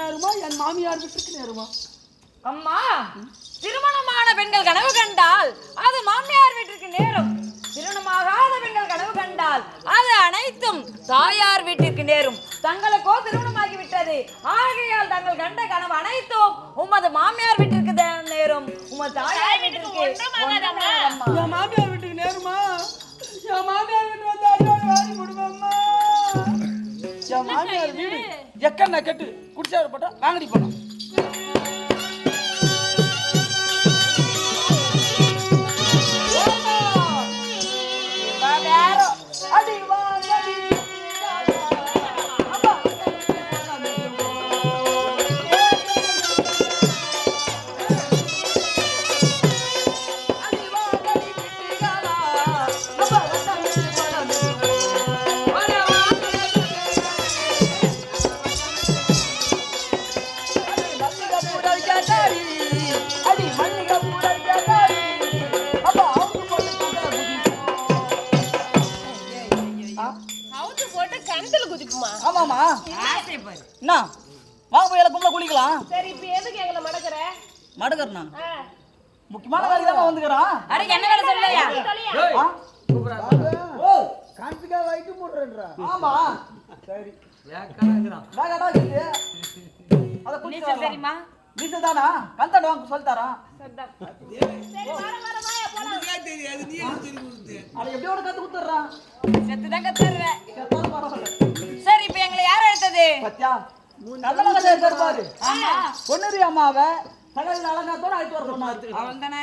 நேரமா? என் மாமியார் வீட்டுக்கு நேரமா? அம்மா திருமணமான பெண்கள் கனவு கண்டால் அது மாமியார் வீட்டிற்கு நேரும். திருமணமாகாத பெண்கள் கனவு கண்டால் அது அனைத்தும் தாயார் வீட்டிற்கு நேரும். தங்களுக்கோ திருமணமாகி விட்டது ஆகையால் தங்கள் கண்ட கனவு அனைத்தும் உமது மாமியார் வீட்டிற்கு தான் நேரும். உமது தாயார் வீட்டிற்கு மாமியார் மாமியார் வீடு. எக்கண்ண கட்டு குடிச்சாரு போட்டா வாங்கடி போனோம் கிணத்துல குதிக்குமா ஆமாமா. என்ன வாங்க போய் எல்லாம் கும்பல குளிக்கலாம் சரி இப்ப எதுக்கு எங்களை மடக்குற மடக்கறனா முக்கியமான வேலைக்கு தான் வந்துக்கிறான் அட என்ன வேலை சொல்லலையா தொலையா? ஓ கார்த்திகா வைக்க போடுறேன்றா ஆமா சரி வேகடா இருக்குது அத குளிச்சு நீச்சல் தெரியுமா நீச்சல் தானா கந்தாண்டு வாங்க சொல்லித்தாரா செத்துதான் பரவாயில்ல சரி இப்ப எங்களை யார் எடுத்தது பொன்னுரி அம்மாவை சகல அலங்காரத்தோட அழைத்து வர சொன்னாரு. அவன் தானே?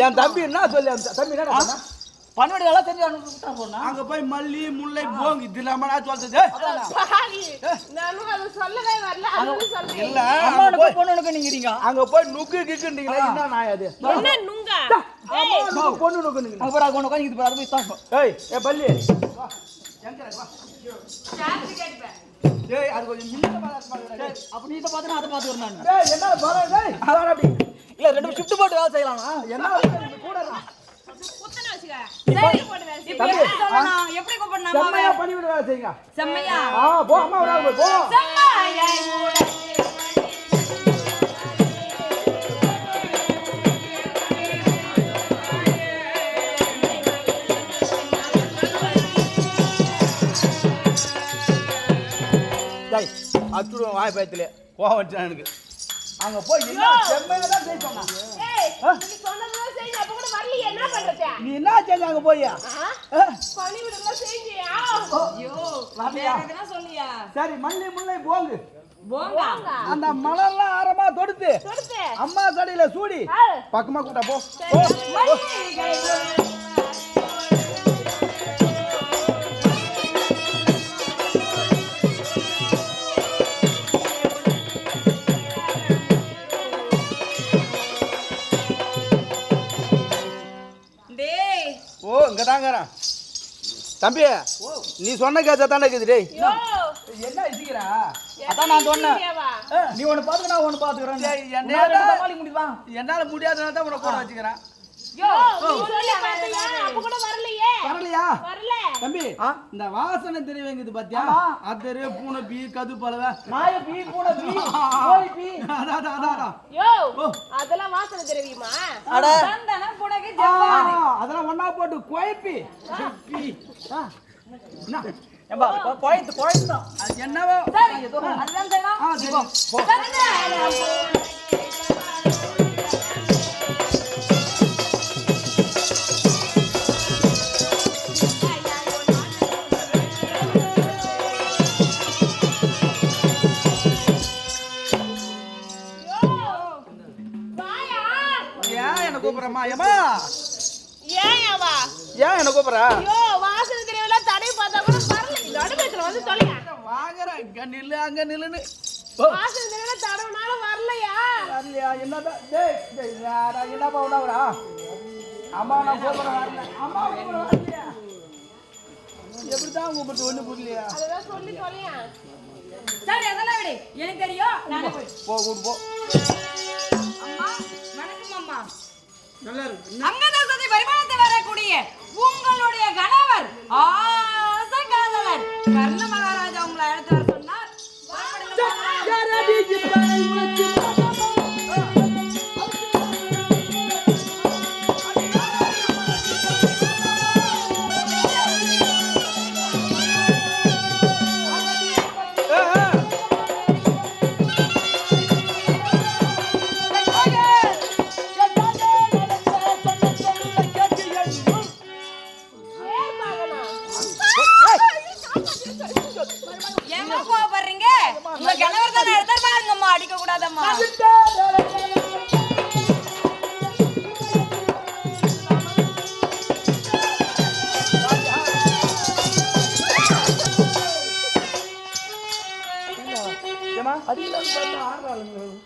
என் தம்பி என்ன சொல்லி தம்பி என்ன? பன்வடி எல்லாம் தெரிஞ்சு அனுப்பிட்டா போனா அங்க போய் மல்லி முல்லை போங்க இது இல்லாம நான் சொல்றது சொல்லவே வரல இல்ல அம்மா அங்க போய் போய் பொண்ணு நிக்கிறீங்க அங்க போய் நுக்கு கிக்குன்றீங்களா என்ன நாய் அது? என்ன நுங்க? ஆமா, நுக்கு, பொண்ணு நுக்குன்றீங்களா அங்க போய் அங்க உட்காந்து இது போய் தாக்கும் ஏய் ஏ பல்லி. ஏய் அது கொஞ்சம் அப்ப நீ இதை பார்த்து நான் அதை நான். டேய் என்ன பாரு டேய் அதான் அப்படி. இல்ல ரெண்டு ஷிஃப்ட் போட்டு வேலை செய்யலாமா என்ன கூட செம்மையா? பண்ணி விட வேலை செய்யுங்க. செம்மையா? ஆ போ அம்மா ஒரு போ. செம்மையாய் மூட டேய் அச்சுடுவேன் வாய் பயத்திலே. கோவம் வந்துட்டான் எனக்கு. அங்க போய் என்ன செம்மையா தான் செய்ய சொன்னா ஏய் நீ சொன்னதுதான் செஞ்சு அப்ப கூட வரலையே என்ன பண்றது? நீ என்ன செஞ்ச அங்க போய்? செஞ்சியா? ஐயோ சொல்லியா சரி மல்லி முல்லை போங்கு. போங்க? அந்த மலர்லாம் ஆரமா தொடுத்து. அம்மா கடையில சூடி. பக்கமா கூட்டா போ. தம்பி நீ சொன்ன கேச தானே இருக்குது டேய். என்ன இசிக்கிறா? அதான் நான் சொன்னேன்? நீ ஒண்ணு பாத்துக்க நான்? சமாளிக்க முடியுமா? என்னால முடியாதனால தான் உனக்கு கூட வச்சுக்கிறேன். வரலையே. வரலையா? வரல. தம்பி? இந்த வாசனை பாத்தியா. அதரு பூனை பீ கது பலவ நாய பீ பூனை பீ கோழி பீ. யோ. அதெல்லாம் வாசனை தெரியுமா? அட. ஜப்பான் அதெல்லாம் ஒண்ணா போட்டு குழப்பி குழப்பி. ஆ, என்ன? ஏம்பா அது என்னவோ? சரி. அதுதான் செய்யணும். ஆ, சரி. என்ன கூப்பிடுறமா ஏமா ஏன் என்ன கூப்பிடுறா? ஐயோ வாசல் தெரியல தடை பார்த்தா கூட வரல நடுமேத்துல வந்து தொலைங்க வாங்குறேன். இங்க நில்லு அங்க நில்லுன்னு. வாசல் தெரியல தடவுனாலும் வரலையா? வரலையா? என்னதான்? டேய் டேய் யாரா? என்னப்பா உணவுடா அம்மா நான் கூப்பிடுறேன் வரல. அம்மா கூப்பிடுறேன் வரலையா? எப்படிதான் கூப்பிட்டு ஒண்ணு புரியலையா? அதுதான் சொல்லி தொலையா? சரி அதெல்லாம் விடு. எனக்கு தெரியும். போ கூட்டு போ. அம்மா வணக்கம் அம்மா நல்லா இருக்கு வரக்கூடிய உங்களுடைய கணவர் ஆசை காதலர் கர்ண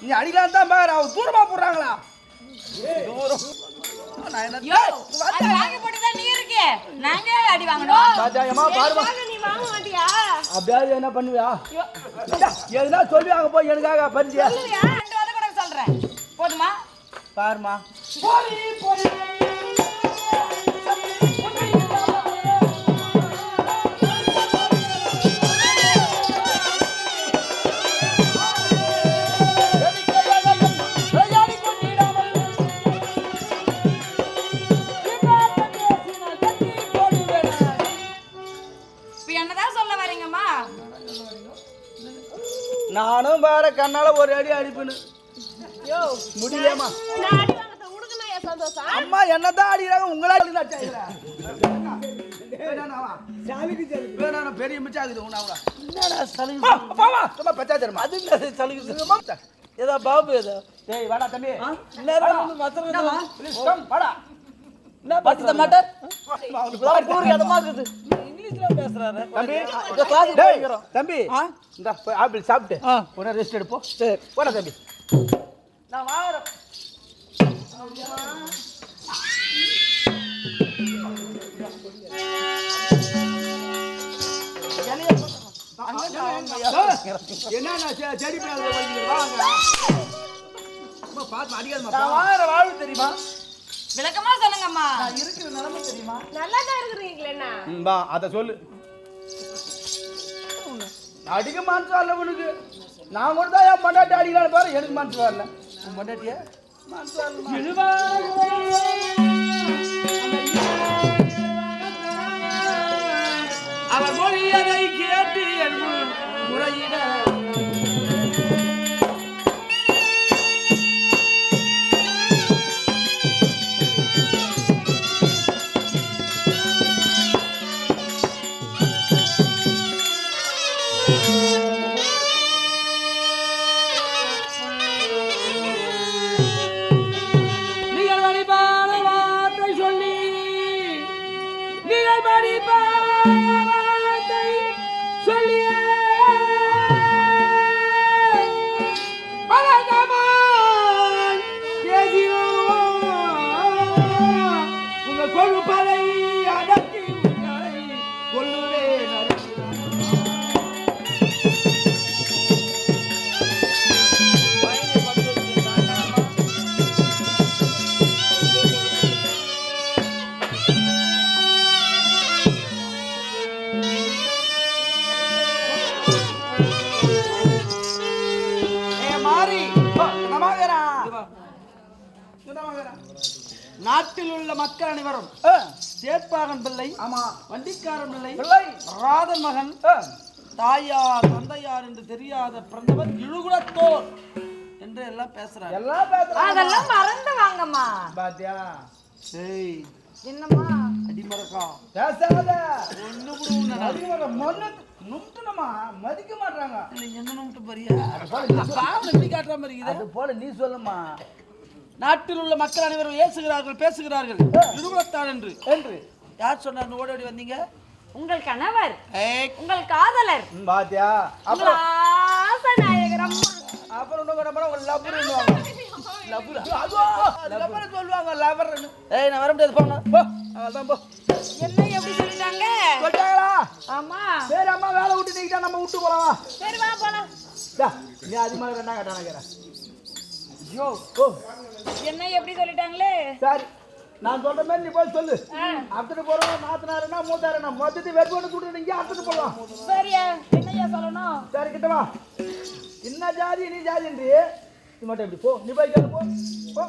நீ அடிக்கலாம் தான் பாரு அவ தூரமா போடுறாங்களா? தூரம் நான் என்ன பண்ணுவியா? எதுனா சொல்லி அங்க போய் எனக்காக பரிசியா ரெண்டு வாரம் கூட சொல்றேன். போதுமா? பாருமா. நானும் பாரு கண்ணால ஒரு அடி அடிப்புன்னு. சந்தோஷம்? அம்மா என்னதான் அடிக்கிறாங்க உங்களா பெரிய மிச்சம் ஆகுது உன்னாவா என்னடா சலுகை? பாவா சும்மா பச்சாச்சரமா அது என்ன சலுகை? ஏதா பாபு ஏதா? டேய் வாடா தம்பி. ப்ளீஸ் கம் வாடா. என்ன பார்த்து மாட்டார் ஊருக்கு அதமா இருக்குது. தம்பி தம்பி? இந்த ஆப்பிள் சாப்பிட்டு. ஆ. உடனே ரெஸ்ட் எடுப்போம். சரி போடா தம்பி. நான் வாங்குறேன். செடி வாங்க. பார்த்து வாழ்வு தெரியுமா? விளக்கமா சொல்லுங்கம்மா. நான் இருக்கிற நிலைமை தெரியுமா? நல்லா தான் இருக்கிறீங்களே என்ன பா அத சொல்லு. அடிக்க மனசு வரல உனக்கு. நான் கூட தான் என் பொண்டாட்டி அடிக்கலான்னு பாரு எனக்கு மனசு வரல. உன் பொண்டாட்டிய? மனசு வரல அவர் மொழியதை கேட்டு என் முறையிட உங்கள் கொழுப்பதை நாட்டில் உள்ள மக்கள் அனைவரும் சேட்பாகன் பிள்ளை ஆமா. வண்டிக்காரன் பிள்ளை பிள்ளை. ராதன் மகன் தாயார் தந்தையார் என்று தெரியாத பிறந்தவர் இழுகுலத்தோர் என்று எல்லாம் பேசுறாங்க எல்லாம் பேசுறாங்க. அதெல்லாம் மறந்து வாங்கம்மா பாத்தியா? ஏய் என்னம்மா? அடிமரக்கா. பேசாத. ஒண்ணு கூட மதிக்க மொன்னு நும்துனமா மதிக்க மாட்டாங்க இல்லை, என்ன நம்பிட்டு பாரியா பாவம் எப்படி காட்டுற மாதிரி இருக்குது. அது போல நீ சொல்லுமா நாட்டில் உள்ள மக்கள் அனைவரும் ஏசுகிறார்கள் பேசுகிறார்கள். இருகுலத்தான் என்று. என்று. யார் சொன்னார்? ஓடி ஓடி வந்தீங்க? உங்கள் கணவர். உங்கள் காதலர். பாத்தியா? அப்புறம்? ஆசநாயகர் அம்மா. அப்புறம் இன்னும் லவ்ரா அதுவா? அதுக்கப்புறம் சொல்லுவாங்க லவர்னு ஏய் நான் வர முடியாது போங்க போ அதான் போ. என்ன எப்படி சொல்லிட்டாங்க? சொல்லிட்டாங்களா? ஆமா. சரி அம்மா வேலை விட்டு நீக்கிட்டா நம்ம விட்டு போலாம்? வா சரி வா போலாம். நீ அது மாதிரி வேண்டாம் கேட்டான. கேறேன் ஓ என்ன எப்படி சொல்லிட்டாங்களே? சரி நான் சொல்ற மாதிரி நீ போய் சொல்லு. அத்துட்டு போறோம் நாத்தனாருன்னா மூத்தாருன்னா மொத்தத்தை ஒன்று கூட்டு நீங்க அத்துட்டு போடலாம் சரியா என்னய்யா சொல்லணும்? சரி கிட்ட வா. என்ன ஜாதி நீ ஜாதின்றி? நீ மட்டும் எப்படி போ. நீ போய் கேளு போ. போ.